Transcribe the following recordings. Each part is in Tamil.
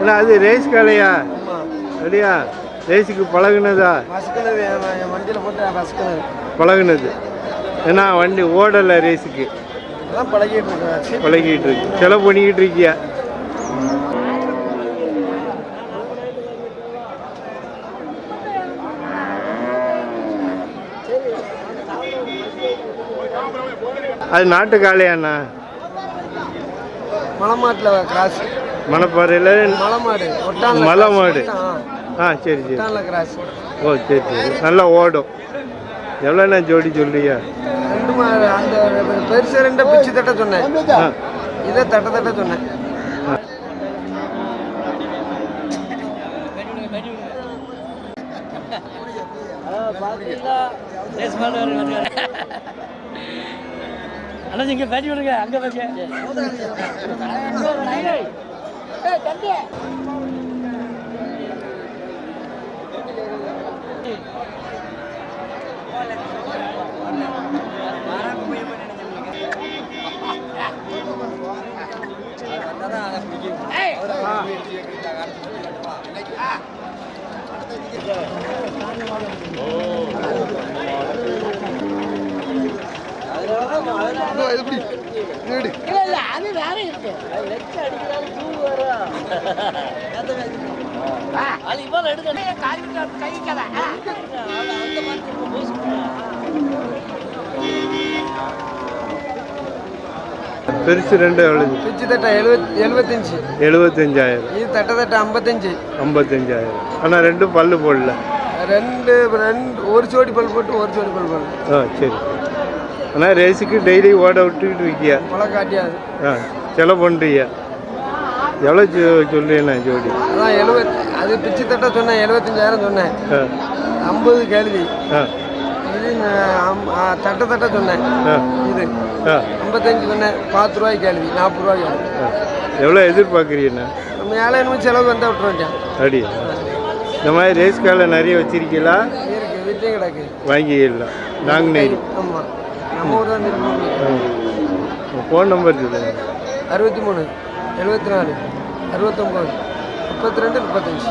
என்ன அது ரேஸ் காலையா? அப்படியா ரேஸுக்கு பழகுனதா? வண்டியில் போட்டு பழகுனது. ஏன்னா வண்டி ஓடலை ரேஸுக்கு பழகிட்டு இருக்கு. செலவு பண்ணிக்கிட்டு இருக்கியா? அது நாட்டு காளையாண்ணா மலைமாட்டில் கிராஸ். மணப்பாறையில் மலைமாடு ஒட்டான்ல மலை மாடு ஆ. ஆ சரி சரி. கிராஸ். ஓ சரி சரி. நல்லா ஓடும். எவ்வளோண்ணா ஜோடி சொல்றியா ரெண்டு மாடு அந்த பெருசு ரெண்டை பிச்சு தட்ட சொன்னேன். ஆ. இதை தட்ட தட்ட சொன்னேன். அண்ணா இங்கே பேட்டி விடுங்க அங்க வைக்க இல்ல இல்ல அது வேற இருக்கு லெஃப்ட் அடிக்கிறாரு டூ வரும் அது இவ்வளவு எடுக்க காய் கை கதை அந்த மாதிரி போஸ் பெருசு ரெண்டு எவ்வளவு பிச்சு தட்ட எழுபத் எழுபத்தஞ்சு எழுபத்தஞ்சாயிரம் இது தட்ட தட்ட ஐம்பத்தஞ்சு ஐம்பத்தஞ்சாயிரம் ஆனால் ரெண்டும் பல்லு போடல ரெண்டு ரெண்டு ஒரு ஜோடி பல் போட்டு ஒரு ஜோடி பல் போட்டு ஆ சரி ஆனால் ரேஸுக்கு டெய்லி ஓட விட்டுக்கிட்டு இருக்கியா? காட்டியாது. ஆ செலவு பண்ணுறியா எவ்வளோ சொல்றீண்ணா ஜோடி? அதான் எழுபத் அது பிச்சு தட்ட சொன்னேன் எழுபத்தஞ்சாயிரம் சொன்னேன். ஐம்பது கேள்வி. இது தட்ட தட்ட சொன்னேன். இது. ஐம்பத்தஞ்சு சொன்னேன் பத்து ரூபாய்க்கு கேள்வி நாற்பது ரூபாய்க்கு கேள்வி. எவ்வளோ எதிர்பார்க்குறீண்ணா நம்ம ஏழை என்ன செலவு வந்தால் விட்டுற வேண்டியா அப்படியா? இந்த மாதிரி ரேஸ் காலை நிறைய வச்சிருக்கீங்களா? இருக்கு வீட்டையும் கிடக்கு. வாங்கிக்கலாம் நாங்குநேரி. ஆமாம் நம்ம ஊர் தான் திருப்பூர் ஃபோன் நம்பர் சொல்லுங்க. அறுபத்தி மூணு எழுபத்தி நாலு அறுபத்தொம்போது முப்பத்தி ரெண்டு முப்பத்தஞ்சு.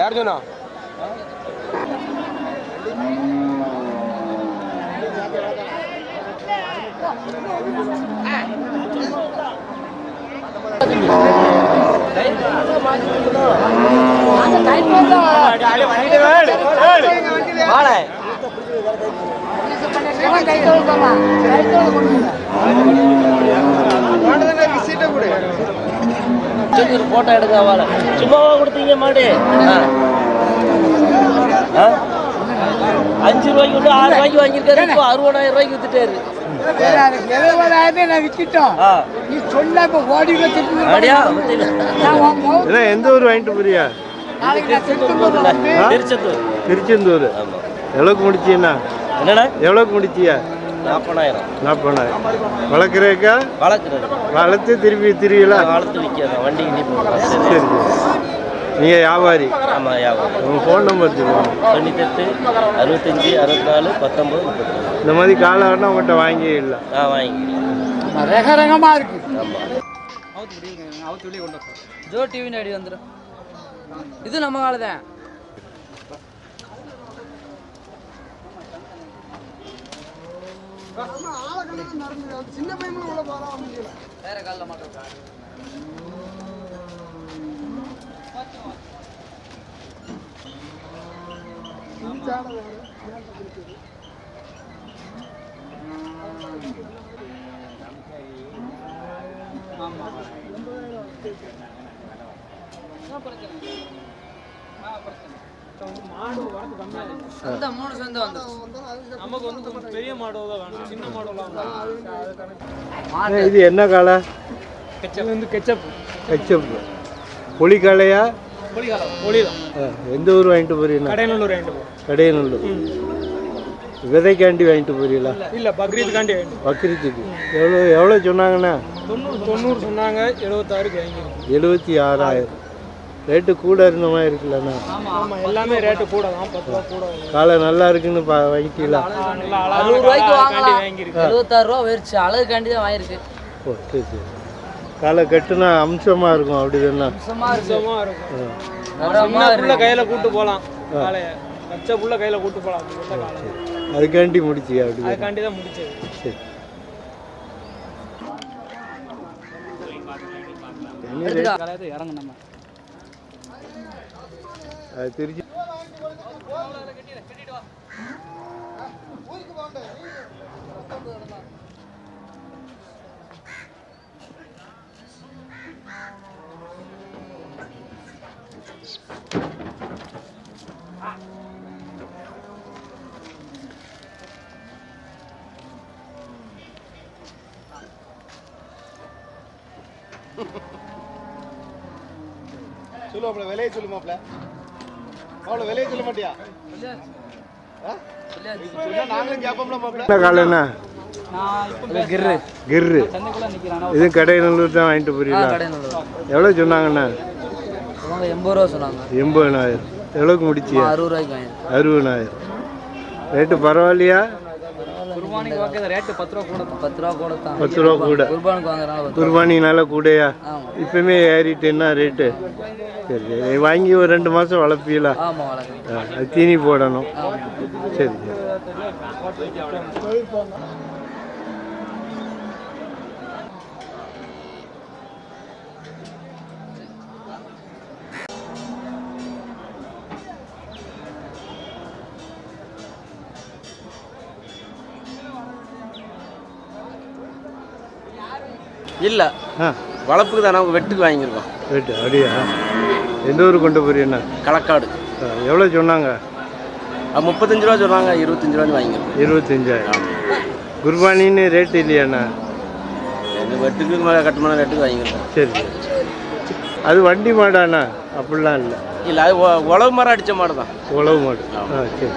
யார் சொன்னா? போட்டோ எடுக்க வாழ சும்மாவா கொடுத்தீங்க மாடு? அஞ்சு ரூபாய்க்கு ஆறு ரூபாய்க்கு வாங்கியிருக்காரு இப்போ அறுபதாயிரம் ரூபாய்க்கு வித்துட்டாரு எழுபதாயிரமே நான் வித்துட்டோம் நீ சொன்ன இப்ப ஓடி. நான் எந்த ஊர் வாங்கிட்டு போறியா? திருச்செந்தூர். எவ்வளோக்கு முடிச்சியண்ணா என்னண்ணா? எவ்வளோக்கு முடிச்சியா? நாற்பதாயிரம் நாற்பதாயிரம் வளர்க்குறேக்கா வளர்த்து திருப்பி திருவிழா? வளர்த்து விற்காத வண்டி கிண்டி போடுறோம் சரி சரி. நீங்கள் வியாபாரி? ஆமாம் வியாபாரம் உங்கள் ஃபோன் நம்பர் சொல்லுங்கள் தொண்ணூத்தெட்டு அறுபத்தஞ்சி அறுபத்தி நாலு பத்தொம்பது முப்பத்தி இந்த மாதிரி காலகட்டம் உங்கள்கிட்ட வாங்கிடலாம் ஆ வாங்கிக்கலாம் ரக ரகமா இருக்கு. ஜோ டிவி ஐடி வந்துடும் இது நம்ம கால தான். வேற காலில் மாட்டோம் சொந்த மூணு சொந்த வந்து. இது என்ன காலை? வந்து கெச்சப் கச்சப் புளி எந்த ஊர் வாங்கிட்டு போறீங்க? கடைநல்லூர் ரெண்டு கடையநல்லூர். விதைக்காண்டி வாங்கிட்டு போறீங்களா? இல்லை பக்ரீத்துக்காண்டி பக்ரீத்துக்கு. எவ்வளோ எவ்வளோ சொன்னாங்கண்ணா? தொண்ணூறு தொண்ணூறு சொன்னாங்க எழுபத்தாறுக்கு வாங்கியிருக்கோம். எழுபத்தி ஆறாயிரம் ரேட்டு கூட இருந்த மாதிரி இருக்குல்லண்ணா. ஆமாம் எல்லாமே ரேட்டு கூட தான் பத்து ரூபா கூட வரும். காலை நல்லா இருக்குன்னு பா வாங்கிட்டீங்களா? அறுபது ரூபாய்க்கு வாங்கலாம். எழுபத்தாறு ரூபா போயிருச்சு. அழகுக்காண்டி தான் வாங்கியிருக்கு. ஓ சரி சரி. காலை கட்டுனா அம்சமாக இருக்கும் இருக்கு கையில் கூட்டு பச்சை புள்ள கையில் கூட்டு அப்படி காலை அதுக்காண்டி முடிச்சியா? அப்படி அதுக்காண்டி தான் முடிச்சது. சரி. எடுத்துக்கா. இறங்கு நம்ம. அது திருச்சி சொல்லுவாப்ல விலையை சொல்லுமாப்ல அவ்வளோ விலையை சொல்ல மாட்டியா? நாங்களும் கேட்போம்ல காலைண்ணா கிர்ரு. இது கடைநல்லூர் தான் வாங்கிட்டு போறீங்களா? கடையில் எவ்வளோ சொன்னாங்கண்ணா? எண்பது ரூபா சொன்னாங்க. எண்பதுனாயிரம். எவ்வளோக்கு முடிச்சியா? அறுபது ரூபாய்க்கு ரேட்டு பரவாயில்லையா? குர்பானிக்கு வாங்க ரேட்டு பத்து ரூபா கூட பத்து ரூபா கூட தான். பத்து ரூபா கூட. குர்பானுக்கு. குர்பானினால கூடயா? இப்பவுமே ஏறிட்டு என்ன ரேட்டு சரி சரி. வாங்கி ஒரு ரெண்டு மாதம் வளர்ப்பீங்களா தீனி போடணும். ஆமா. சரி. இல்லை. ஆ. வளர்ப்புக்கு தானே வெட்டுக்கு வாங்கியிருக்கோம். ரேட்டு அப்படியா? எந்த ஊர் கொண்டு போறீங்கண்ணா? களக்காடு. எவ்வளோ சொன்னாங்க? முப்பத்தஞ்சு ரூபா சொன்னாங்க இருபத்தஞ்சு ரூபா வாங்கியிருக்கோம். இருபத்தஞ்சாயிரம். குர்பானின்னு ரேட்டு இல்லையாண்ணா? இந்த வெட்டுக்கு மேலே கட்டுமான ரேட்டுக்கு வாங்கியிருக்கோம். சரி. சரி அது வண்டி மாடாண்ணா? அப்படிலாம் இல்லை. இல்லை அது உழவு மரம் அடித்த மாடு தான் உழவு மாடு. ஆ சரி.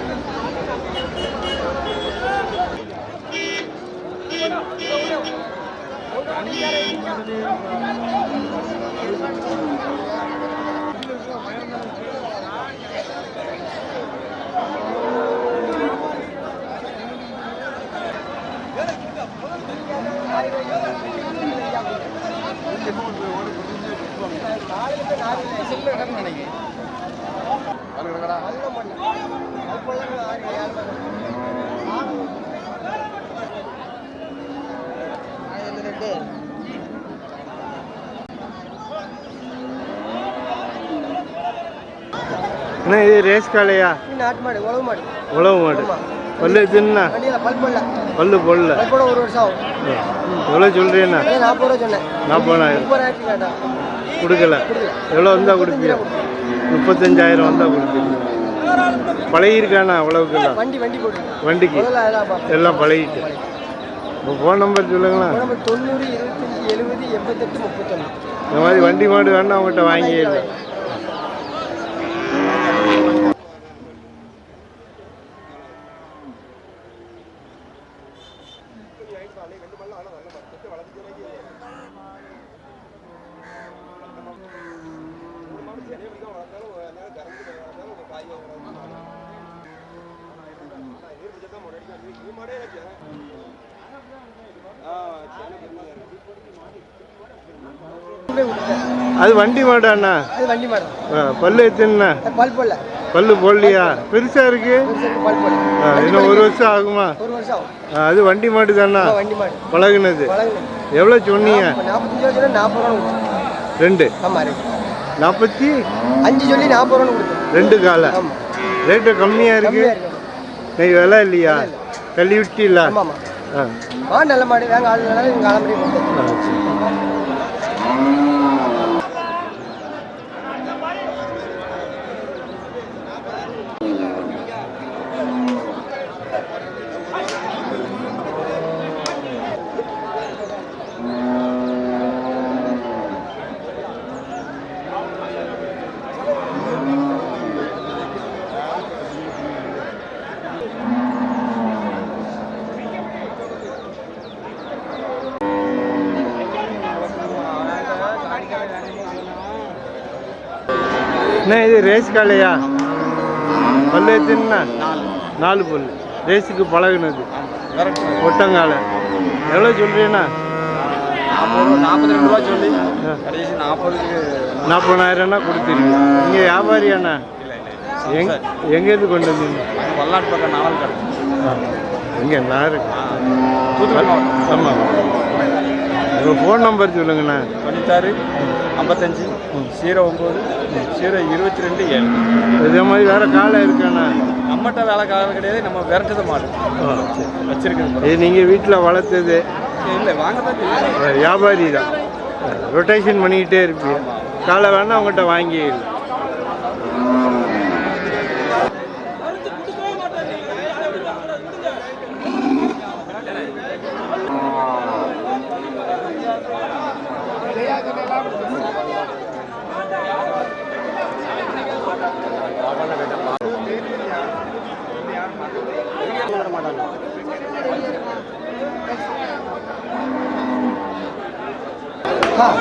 இது ரேஸ் காளையா நாட்டு மாடு உழவு மாடு. உழவு மாடு. பல்லு போடல. பல்லு பொல்ல பல் போட ஒரு வருஷம் எவ்வளோ சொல்கிறீண்ணா நாற்பது ரூபா சொன்னேன். நாற்பதாயிரம் கொடுக்கல. எவ்வளோ வந்தால் கொடுப்பீங்க? முப்பத்தஞ்சாயிரம் வந்தால் கொடுப்பீங்க. பழகிருக்காண்ணா அவ்வளவுக்குலாம் வண்டி வண்டி போட்டு. வண்டிக்கு? எல்லாம் பழகிட்டு. இப்போ ஃபோன் நம்பர் சொல்லுங்களேன். இந்த மாதிரி வண்டி மாடு வேணா அவங்ககிட்ட வாங்கிடலாம் அது வண்டி மாடாண்ணா அது வண்டி மாடு. பல்லு எத்தனைண்ணா? அது பல் போடல. பல்லு போடலையா? பெருசா இருக்கு? இன்னும் ஒரு வருஷம் ஆகுமா? அது வண்டி மாடு தானா? மாடு. பழகுனது. எவ்வளோ சொன்னீங்க? ரெண்டு. ஆமாம் நாற்பத்தி அஞ்சு சொல்லி நாற்பது ரூபா கொடுத்தேன். ரெண்டு காலை. ரேட்டு கம்மியா இருக்கு. கம்மியாக இருக்கு. நீ விலை இல்லையா? தள்ளி ஆமாம் ஆமாம் ஆ. மாடு நல்ல மாடு வேங்க ஆள் நல்லா எங்கள் என்ன இது ரேஸ் காளையா? பல்லு எத்தனா நாலு பல்லு. ரேஸுக்கு பழகுனது. ஒட்டங்கால எவ்வளோ சொல்றீங்கண்ணா? நாற்பது ரெண்டு ரூபா சொல்லி கடைசி நாற்பதுக்கு நாற்பதாயிரம்னா கொடுத்துருவீங்க நீங்கள் வியாபாரியாண்ணா? எங் எங்கேருந்து கொண்டு வந்தீங்க? பல்லாட்டு பக்கம் நாவல் கடை. இங்கே நான் இருக்கு ஆமாம் உங்கள் ஃபோன் நம்பர் சொல்லுங்கண்ணா தொண்ணூத்தாறு ஐம்பத்தஞ்சு ஜீரோ ஒம்பது ஜீரோ இருபத்தி ரெண்டு ஏழு இதே மாதிரி வேறு காலை இருக்காண்ணா. நம்மகிட்ட வேலை காலம் கிடையாது நம்ம விரட்டத மாடு. வச்சிருக்கிறது இது நீங்கள் வீட்டில் வளர்த்தது. இல்லை வாங்க. வியாபாரி தான். ரொட்டேஷன் பண்ணிக்கிட்டே இருப்பீங்க காலை வேணா உங்கள்கிட்ட வாங்கிடலாம்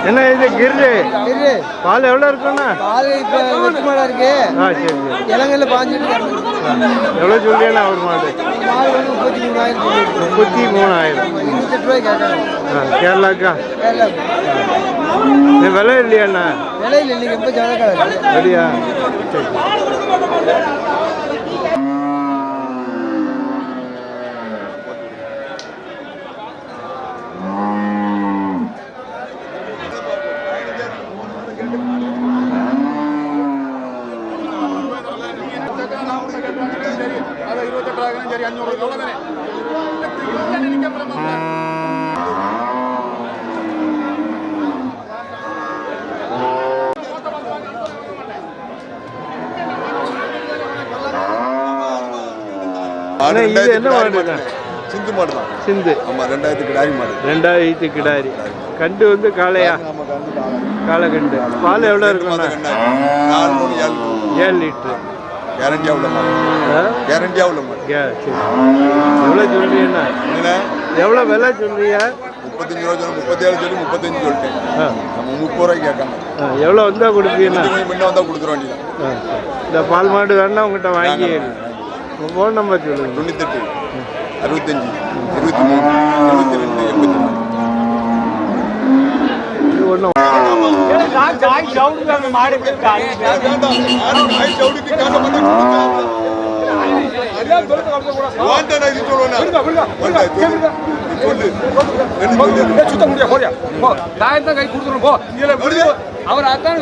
என்ன இது கிர்ரு இரு பால் எவ்வளோ இருக்குண்ணா? பால் இப்போ வெட்டு மாடா இருக்கு. ஆ சரி சரி. இலங்கையில் பாஞ்சுட்டு எவ்வளோ சொல்லியாண்ணா ஒரு மாடு? முப்பத்தி மூணாயிரம். முப்பத்தி மூணாயிரம். ஆ கேரளாக்கா? கேரளா. விலை இல்லையாண்ணா? விலையில் இன்னைக்கு ரொம்ப ஜனக்கால இருக்கு அப்படியா? சரி. அண்ணா, இது என்ன மாடுண்ணா சிந்து மாடு தான் சிந்து ஆமா ரெண்டாயிரத்துக்கு டாரி மாடு ரெண்டாயிரத்து கிடாரி கண்டு வந்து காளையா. காளை கண்டு பால் எவ்வளோ மூணு ஏழு மூணு. ஏழு லிட்ரு கேரண்டியா உள்ள மாடு. ஆ? கேரண்டியா உள்ள மாடு. கே சரி எவ்வளோ சொல்றீங்கண்ணா என்ன? எவ்வளோ விலை சொல்றீங்க? முப்பத்தஞ்சு ரூபா சொல்லி முப்பத்தேழு சொல்லி முப்பத்தஞ்சு சொல்லிட்டேன். நம்ம முப்பது ரூபாய்க்கு கேட்காம எவ்வளோ வந்தால் கொடுப்பீங்கண்ணா முன்ன வந்தா கொடுத்துட வேண்டியதான் ஆ, இந்த பால் மாடு வேணா உங்கள்கிட்ட வாங்கி உங்கள் ஃபோன் நம்பர் சொல்லுங்க. தொண்ணூத்தெட்டு அறுபத்தஞ்சு இருபத்தி மூணு இருபத்தி ரெண்டு எண்பத்தி ஒன்றும் சுத்த முடியாது போறியா? போ. தாயம் தான் கை கொடுத்துரும் போ. அவர் அதான்.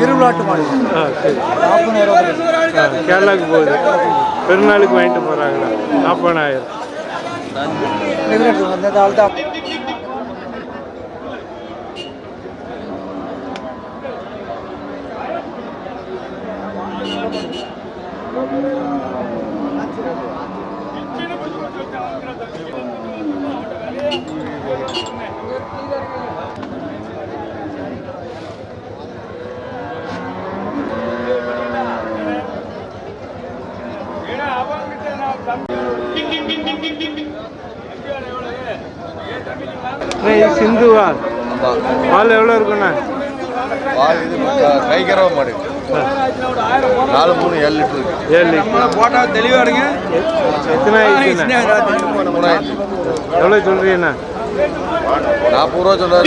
இருளாட்டு மாடு. ஆ சரி ஆ, கேரளாவுக்கு போகுது. பெருநாளுக்கு வாங்கிட்டு போகிறாங்களா நாற்பதாயிரம். அந்த ஆள் தான் அண்ணா, இது சிந்துவா பால் எவ்வளோ இருக்குண்ணா? பால் இது கைகரவ மாடு. நாலு மூணு ஏழு லிட்டர் இருக்கு. ஏழு லிட்டர். போட்டா தெளிவா இருங்க எத்தனை மூணாயிரத்து எவ்வளோ சொல்கிறீங்கண்ணா நாற்பது ரூபா சொல்றாரு.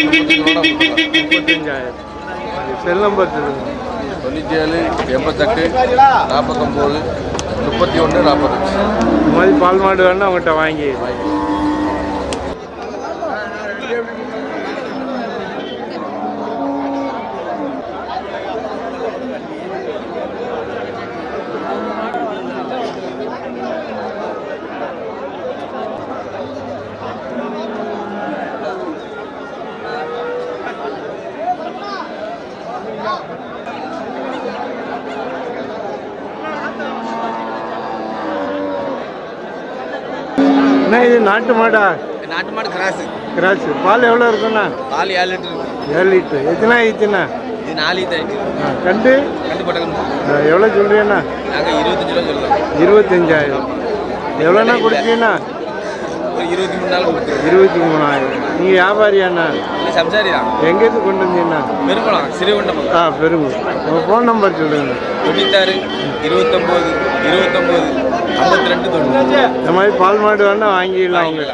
முப்பத்தஞ்சாயிரம் செல் நம்பர் சொல்லுங்க. தொண்ணூற்றி ஏழு எண்பத்தெட்டு நாற்பத்தொம்போது முப்பத்தி ஒன்று நாற்பத்தஞ்சு. இந்த மாதிரி பால் மாடு வேணா உங்கள்கிட்ட வாங்கி. என்ன இது நாட்டு மாடா? நாட்டு மாடு கிராஸ். கிராஸ். பால் எவ்வளோ இருக்குண்ணா? பால் ஏழு லிட்டர் ஏழு லிட்டரு. எத்தனை ஆயிடுச்சுண்ணா? இது நாலு லிட்டர் ஆயிடுச்சு. ஆ, கண்டு? கண்டு போட்டாங்க ஆ, எவ்வளோ சொல்கிறீண்ணா நாங்கள் இருபத்தஞ்சு ரூபா சொல்லுவோம் இருபத்தஞ்சாயிரம். எவ்வளோண்ணா கொடுப்பீங்கண்ணா? ஒரு இருபத்தி மூணு நாள் கொடுத்துருவோம். இருபத்தி மூணாயிரம். நீங்கள் வியாபாரியாண்ணா? சம்சாரி தான் எங்கேருந்து கொண்டு வந்தீங்கண்ணா? பெருங்குளம் சிறுவண்டம் ஆ பெருங்கு உங்கள் ஃபோன் நம்பர் சொல்லுங்கள் தொண்ணூத்தாறு இருபத்தொம்போது இருபத்தொம்போது ரெண்டு இந்த மாதிரி பால் மாடு வேணால் வாங்கிடலாம் அவங்க.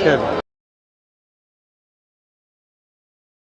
சரி.